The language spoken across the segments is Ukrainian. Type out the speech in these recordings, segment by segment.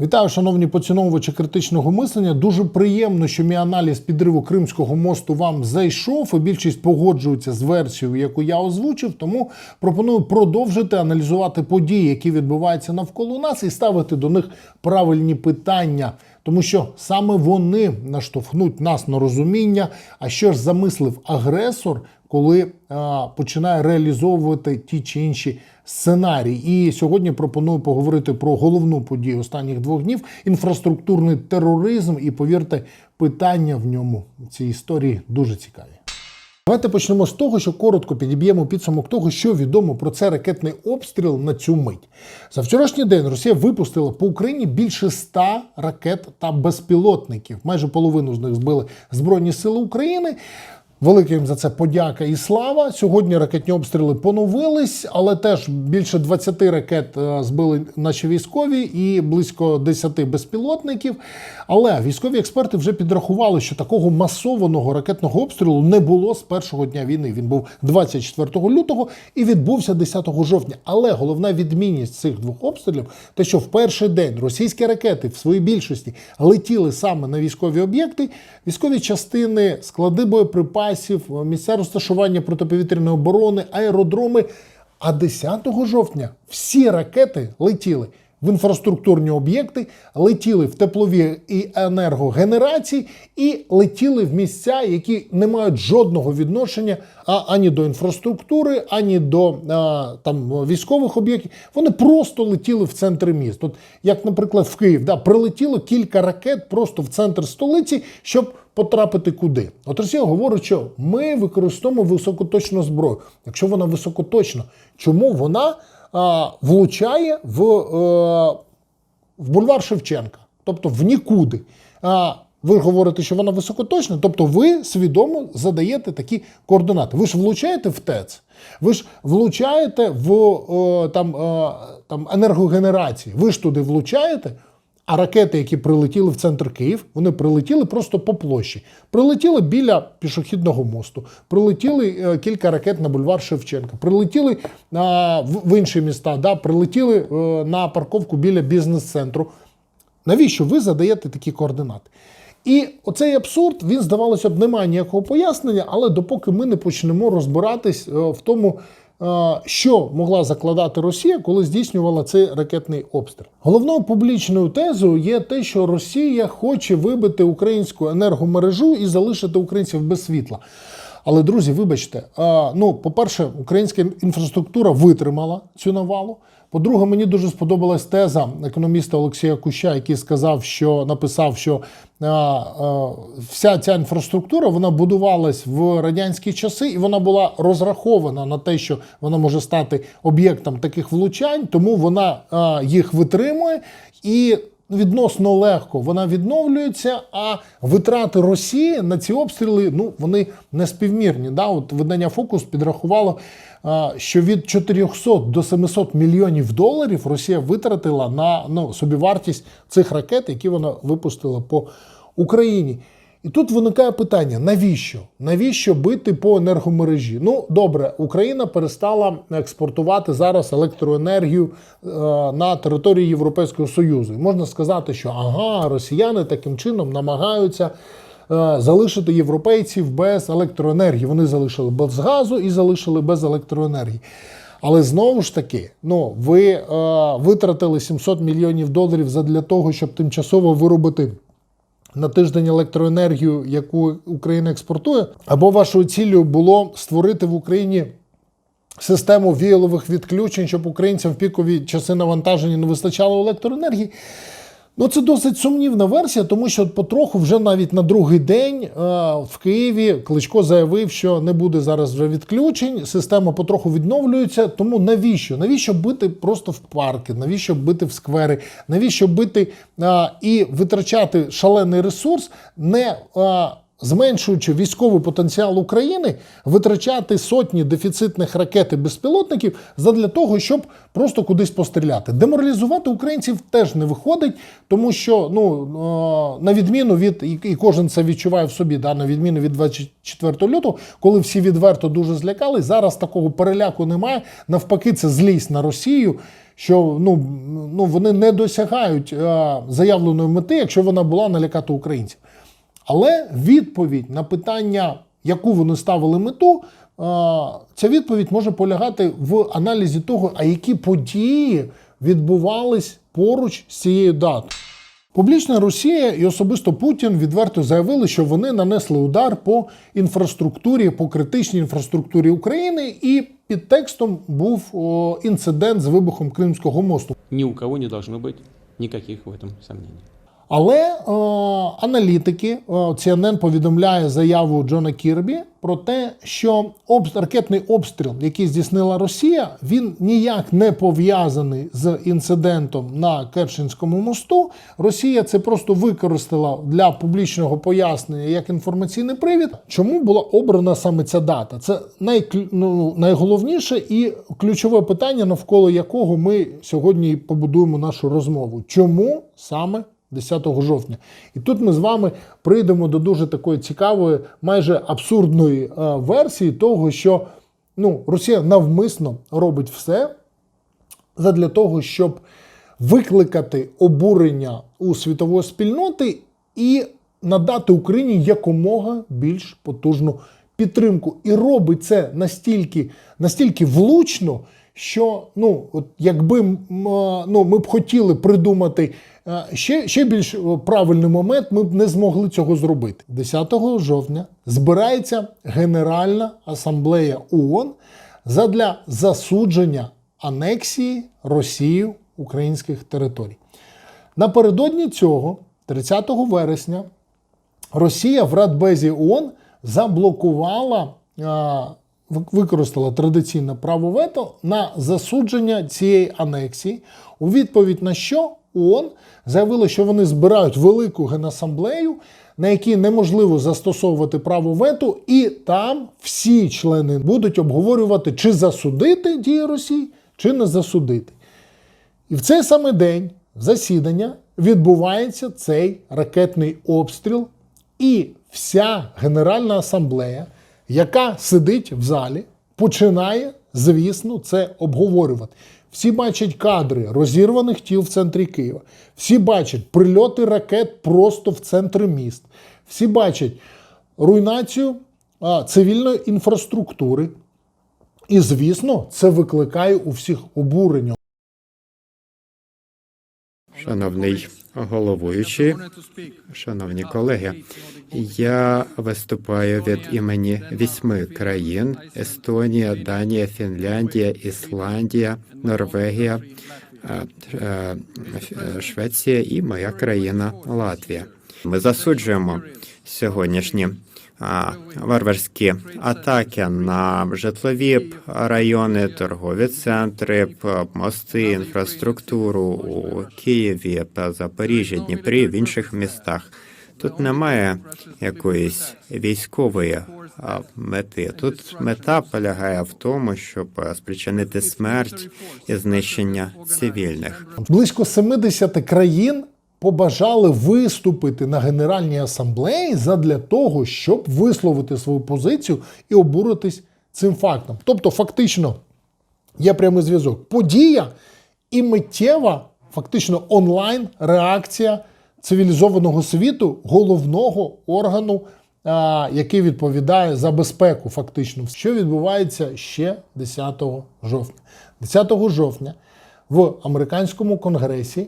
Вітаю, шановні поціновувачі критичного мислення. Дуже приємно, що мій аналіз підриву Кримського мосту вам зайшов. І більшість погоджується з версією, яку я озвучив. Тому пропоную продовжити аналізувати події, які відбуваються навколо нас, і ставити до них правильні питання. Тому що саме вони наштовхнуть нас на розуміння, а що ж замислив агресор, коли а, починає реалізовувати ті чи інші сценарії. І сьогодні пропоную поговорити про головну подію останніх двох днів інфраструктурний тероризм. І повірте, питання в ньому в цій історії дуже цікаві. Давайте почнемо з того, що коротко підіб'ємо підсумок того, що відомо про це ракетний обстріл на цю мить. За вчорашній день Росія випустила по Україні більше 100 ракет та безпілотників. Майже половину з них збили Збройні Сили України. Велика їм за це подяка і слава. Сьогодні ракетні обстріли поновились, але теж більше 20 ракет е, збили наші військові і близько 10 безпілотників. Але військові експерти вже підрахували, що такого масованого ракетного обстрілу не було з першого дня війни. Він був 24 лютого і відбувся 10 жовтня. Але головна відмінність цих двох обстрілів те, що в перший день російські ракети в своїй більшості летіли саме на військові об'єкти, військові частини, склади боєприпасів, місця розташування протиповітряної оборони, аеродроми. А 10 жовтня всі ракети летіли в інфраструктурні об'єкти, летіли в теплові і енергогенерації і летіли в місця, які не мають жодного відношення а, ані до інфраструктури, ані до а, там військових об'єктів. Вони просто летіли в центр міст. От як, наприклад, в Київ да, прилетіло кілька ракет просто в центр столиці, щоб потрапити куди. От Росія говорить, що ми використовуємо високоточну зброю. Якщо вона високоточна, чому вона а, влучає в, е, в бульвар Шевченка, тобто в нікуди? А, ви говорите, що вона високоточна, тобто ви свідомо задаєте такі координати. Ви ж влучаєте в ТЕЦ, ви ж влучаєте в е, там, е, там енергогенерації, ви ж туди влучаєте. А ракети, які прилетіли в центр Київ, вони прилетіли просто по площі. Прилетіли біля пішохідного мосту, прилетіли е, кілька ракет на бульвар Шевченка, прилетіли в, інші міста, да, прилетіли е, на парковку біля бізнес-центру. Навіщо ви задаєте такі координати? І оцей абсурд, він, здавалося б, не має ніякого пояснення, але допоки ми не почнемо розбиратись е, в тому, що могла закладати Росія, коли здійснювала цей ракетний обстріл. Головною публічною тезою є те, що Росія хоче вибити українську енергомережу і залишити українців без світла. Але, друзі, вибачте, ну, по-перше, українська інфраструктура витримала цю навалу. По-друге, мені дуже сподобалась теза економіста Олексія Куща, який сказав, що написав, що вся ця інфраструктура вона будувалась в радянські часи, і вона була розрахована на те, що вона може стати об'єктом таких влучань, тому вона їх витримує і. Відносно легко вона відновлюється, а витрати Росії на ці обстріли ну вони не співмірні. Да? От видання Фокус підрахувало, що від 400 до 700 мільйонів доларів Росія витратила на ну, собівартість цих ракет, які вона випустила по Україні. І тут виникає питання: навіщо? Навіщо бити по енергомережі? Ну, добре, Україна перестала експортувати зараз електроенергію е, на території Європейського Союзу. І можна сказати, що ага, росіяни таким чином намагаються. е, Залишити європейців без електроенергії. Вони залишили без газу і залишили без електроенергії. Але знову ж таки, ну ви е, витратили 700 мільйонів доларів задля того, щоб тимчасово виробити на тиждень електроенергію, яку Україна експортує, або вашою ціллю було створити в Україні систему віялових відключень, щоб українцям в пікові часи навантаження не вистачало електроенергії. Ну, це досить сумнівна версія, тому що потроху вже навіть на другий день е, в Києві Кличко заявив, що не буде зараз вже відключень. Система потроху відновлюється. Тому навіщо? Навіщо бити просто в парки? Навіщо бити в сквери? Навіщо бити е, і витрачати шалений ресурс, не е, зменшуючи військовий потенціал України, витрачати сотні дефіцитних ракет і безпілотників задля того, щоб просто кудись постріляти. Деморалізувати українців теж не виходить, тому що ну е, на відміну від і кожен це відчуває в собі, да, на відміну від 24 лютого, коли всі відверто дуже злякались, зараз такого переляку немає. Навпаки, це злість на Росію. Що ну, ну вони не досягають е, заявленої мети, якщо вона була налякати українців. Але відповідь на питання, яку вони ставили мету, е, ця відповідь може полягати в аналізі того, а які події відбувались поруч з цією датою. Публічна Росія і особисто Путін відверто заявили, що вони нанесли удар по інфраструктурі, по критичній інфраструктурі України, і під текстом був о, інцидент з вибухом Кримського мосту. Ни у кого не должно быть никаких в этом сомнений. Але е, аналітики е, CNN повідомляє заяву Джона Кірбі про те, що обс- ракетний обстріл, який здійснила Росія, він ніяк не пов'язаний з інцидентом на Керченському мосту. Росія це просто використала для публічного пояснення як інформаційний привід. Чому була обрана саме ця дата? Це найклю- ну, найголовніше і ключове питання, навколо якого ми сьогодні побудуємо нашу розмову. Чому саме 10 жовтня. І тут ми з вами прийдемо до дуже такої цікавої, майже абсурдної е, версії того, що ну, Росія навмисно робить все задля того, щоб викликати обурення у світової спільноти і надати Україні якомога більш потужну підтримку. І робить це настільки, настільки влучно, що ну, от якби ну, ми б хотіли придумати е, ще, ще більш правильний момент, ми б не змогли цього зробити. 10 жовтня збирається Генеральна асамблея ООН задля засудження анексії Росією українських територій. Напередодні цього, 30 вересня, Росія в Радбезі ООН заблокувала, використала традиційне право вето на засудження цієї анексії, у відповідь на що ООН заявила, що вони збирають велику генасамблею, на якій неможливо застосовувати право вето, і там всі члени будуть обговорювати, чи засудити дії Росії, чи не засудити. І в цей самий день засідання відбувається цей ракетний обстріл, і вся Генеральна асамблея, яка сидить в залі, починає, звісно, це обговорювати. Всі бачать кадри розірваних тіл в центрі Києва. Всі бачать прильоти ракет просто в центр міст. Всі бачать руйнацію а, цивільної інфраструктури. І, звісно, це викликає у всіх обурення. Шановний головуючий, шановні колеги, я виступаю від імені вісьми країн: Естонія, Данія, Фінляндія, Ісландія, Норвегія, е, Швеція і моя країна Латвія. Ми засуджуємо сьогоднішні варварські атаки на житлові райони, торгові центри, мости, інфраструктуру у Києві, Запоріжжі, Дніпрі, в інших містах. Тут немає якоїсь військової мети. Тут мета полягає в тому, щоб спричинити смерть і знищення цивільних. Близько 70 країн побажали виступити на Генеральній асамблеї задля того, щоб висловити свою позицію і обуритись цим фактом. Тобто, фактично, є прямий зв'язок. Подія і миттєва, фактично онлайн реакція цивілізованого світу, головного органу, який відповідає за безпеку, фактично, що відбувається ще 10 жовтня. 10 жовтня в американському конгресі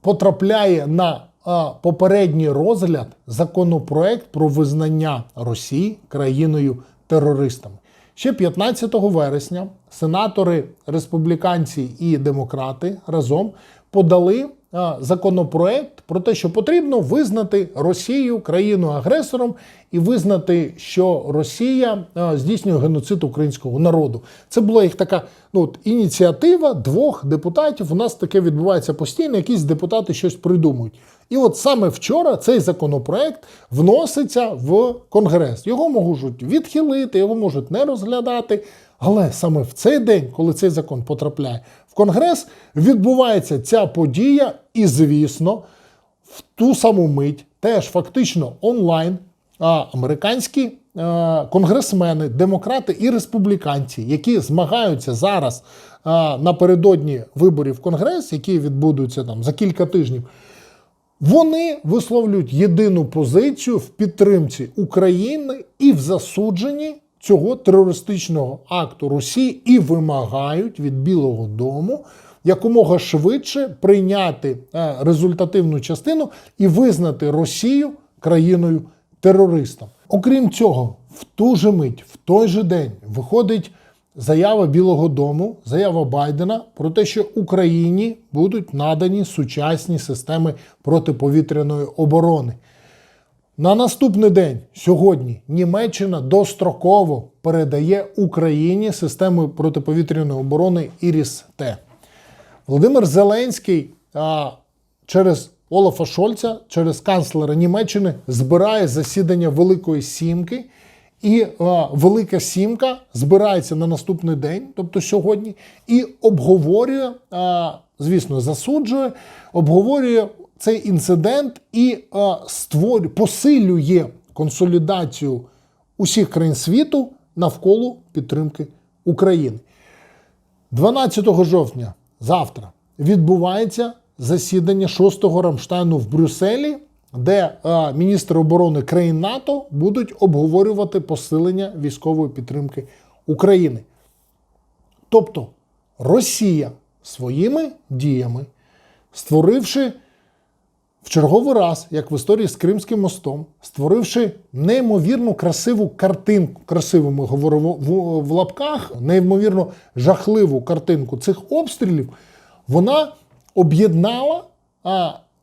потрапляє на попередній розгляд законопроект про визнання Росії країною терористами. Ще 15 вересня сенатори, республіканці і демократи разом подали законопроект про те, що потрібно визнати Росію країну-агресором і визнати, що Росія здійснює геноцид українського народу. Це була їх така ну, от, ініціатива двох депутатів. У нас таке відбувається постійно, якісь депутати щось придумують. І от саме вчора цей законопроект вноситься в Конгрес. Його можуть відхилити, його можуть не розглядати. Але саме в цей день, коли цей закон потрапляє в Конгрес, відбувається ця подія, і, звісно, в ту саму мить, теж фактично онлайн, а, американські е, конгресмени, демократи і республіканці, які змагаються зараз а, напередодні виборів в Конгрес, які відбудуться там за кілька тижнів, вони висловлюють єдину позицію в підтримці України і в засудженні цього терористичного акту Росії і вимагають від Білого Дому якомога швидше прийняти е, результативну частину і визнати Росію країною терористом. Окрім цього, в ту же мить, в той же день виходить заява Білого Дому, заява Байдена про те, що Україні будуть надані сучасні системи протиповітряної оборони. На наступний день сьогодні Німеччина достроково передає Україні системи протиповітряної оборони Іріс-Т. Володимир Зеленський а, через Олафа Шольца, через канцлера Німеччини, збирає засідання Великої Сімки. І а, Велика Сімка збирається на наступний день, тобто сьогодні, і обговорює, а, звісно, засуджує, обговорює цей інцидент і а, створює, посилює консолідацію усіх країн світу навколо підтримки України. 12 жовтня завтра відбувається засідання 6-го Рамштайну в Брюсселі, де е, міністри оборони країн НАТО будуть обговорювати посилення військової підтримки України. Тобто Росія своїми діями, створивши в черговий раз, як в історії з Кримським мостом, створивши неймовірно красиву картинку, красиву ми говоримо в, в лапках, неймовірно жахливу картинку цих обстрілів, вона об'єднала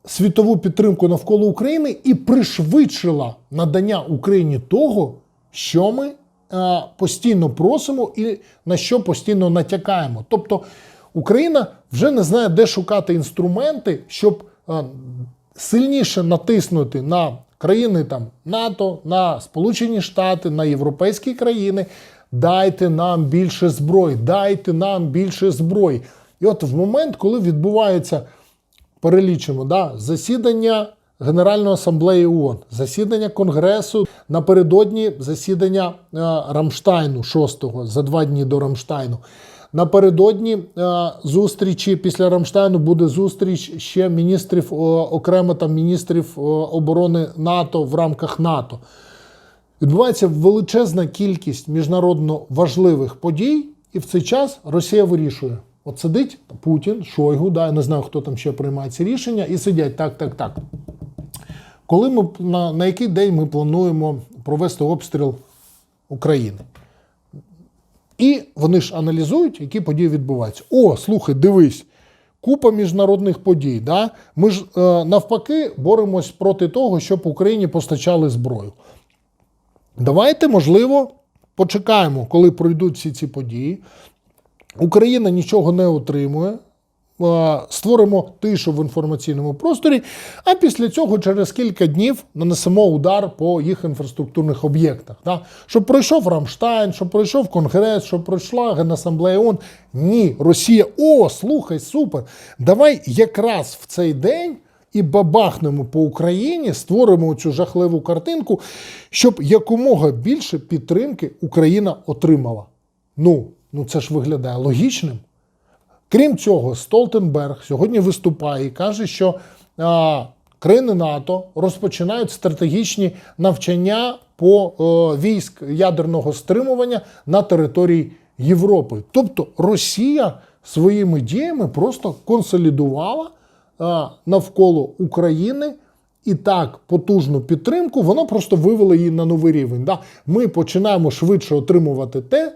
світову підтримку навколо України і пришвидшила надання Україні того, що ми а, постійно просимо і на що постійно натякаємо. Тобто Україна вже не знає, де шукати інструменти, щоб а, сильніше натиснути на країни там НАТО, на Сполучені Штати, на європейські країни. Дайте нам більше зброї, дайте нам більше зброї. І от в момент, коли відбувається, перелічимо, да, засідання Генеральної асамблеї ООН, засідання Конгресу напередодні засідання е, Рамштайну 6-го, за два дні до Рамштайну. Напередодні е, зустрічі після Рамштайну буде зустріч ще міністрів, окремо там міністрів оборони НАТО в рамках НАТО. Відбувається величезна кількість міжнародно важливих подій, і в цей час Росія вирішує: от сидить Путін, Шойгу, да, я не знаю, хто там ще приймає ці рішення, і сидять так, так, так. Коли ми на, на який день ми плануємо провести обстріл України? І вони ж аналізують, які події відбуваються. О, слухай, дивись, купа міжнародних подій. Да? Ми ж е, навпаки боремось проти того, щоб Україні постачали зброю. Давайте, можливо, почекаємо, коли пройдуть всі ці події. Україна нічого не отримує. Створимо тишу в інформаційному просторі, а після цього через кілька днів нанесемо удар по їх інфраструктурних об'єктах. Да? Щоб пройшов Рамштайн, щоб пройшов Конгрес, щоб пройшла Генасамблея ООН. Ні, Росія, о, слухай, супер. Давай якраз в цей день і бабахнемо по Україні, створимо цю жахливу картинку, щоб якомога більше підтримки Україна отримала. Ну, ну це ж виглядає логічним. Крім цього, Столтенберг сьогодні виступає і каже, що а, країни НАТО розпочинають стратегічні навчання по е, військ ядерного стримування на території Європи. Тобто Росія своїми діями просто консолідувала а, навколо України. І так потужну підтримку, воно просто вивело її на новий рівень. Да? Ми починаємо швидше отримувати те,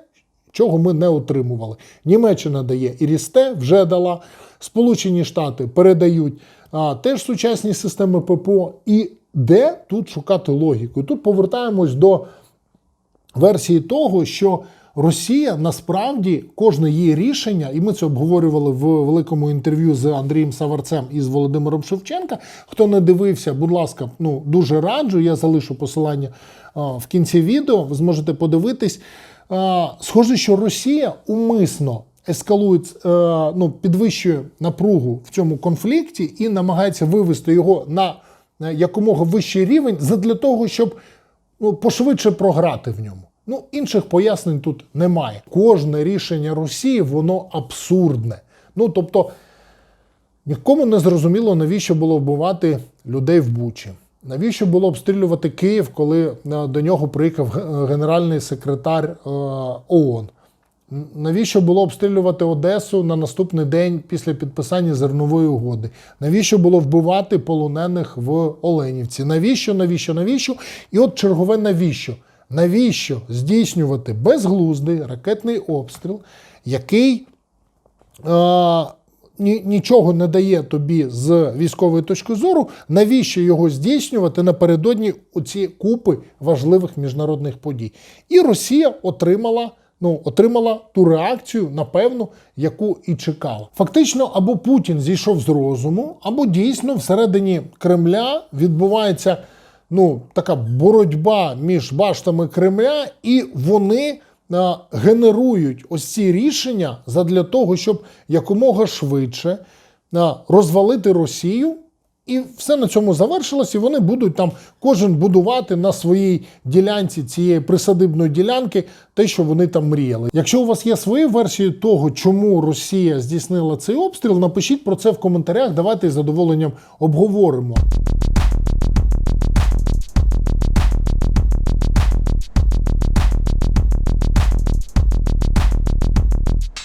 чого ми не отримували. Німеччина дає Ірісте, вже дала. Сполучені Штати передають а, теж сучасні системи ППО. І де тут шукати логіку? Тут повертаємось до версії того, що Росія насправді кожне її рішення, і ми це обговорювали в великому інтерв'ю з Андрієм Саварцем і з Володимиром Шевченка. Хто не дивився, будь ласка, ну дуже раджу. Я залишу посилання в кінці відео. Ви зможете подивитись. Схоже, що Росія умисно ескалує, е, ну, підвищує напругу в цьому конфлікті і намагається вивести його на якомога вищий рівень задля того, щоб ну, пошвидше програти в ньому. Ну, інших пояснень тут немає. Кожне рішення Росії воно абсурдне. Ну тобто, нікому не зрозуміло, навіщо було вбивати людей в Бучі. Навіщо було обстрілювати Київ, коли е, до нього приїхав генеральний секретар е, ООН? Навіщо було обстрілювати Одесу на наступний день після підписання зернової угоди? Навіщо було вбивати полонених в Оленівці? Навіщо, навіщо, навіщо? І от чергове навіщо? Навіщо здійснювати безглуздий ракетний обстріл, який е, нічого не дає тобі з військової точки зору, навіщо його здійснювати напередодні оці купи важливих міжнародних подій? І Росія отримала. Ну, отримала ту реакцію, напевно, яку і чекала. Фактично, або Путін зійшов з розуму, або дійсно всередині Кремля відбувається ну, така боротьба між баштами Кремля, і вони генерують ось ці рішення задля того, щоб якомога швидше розвалити Росію. І все на цьому завершилось, і вони будуть там кожен будувати на своїй ділянці цієї присадибної ділянки те, що вони там мріяли. Якщо у вас є свої версії того, чому Росія здійснила цей обстріл, напишіть про це в коментарях. Давайте з задоволенням обговоримо.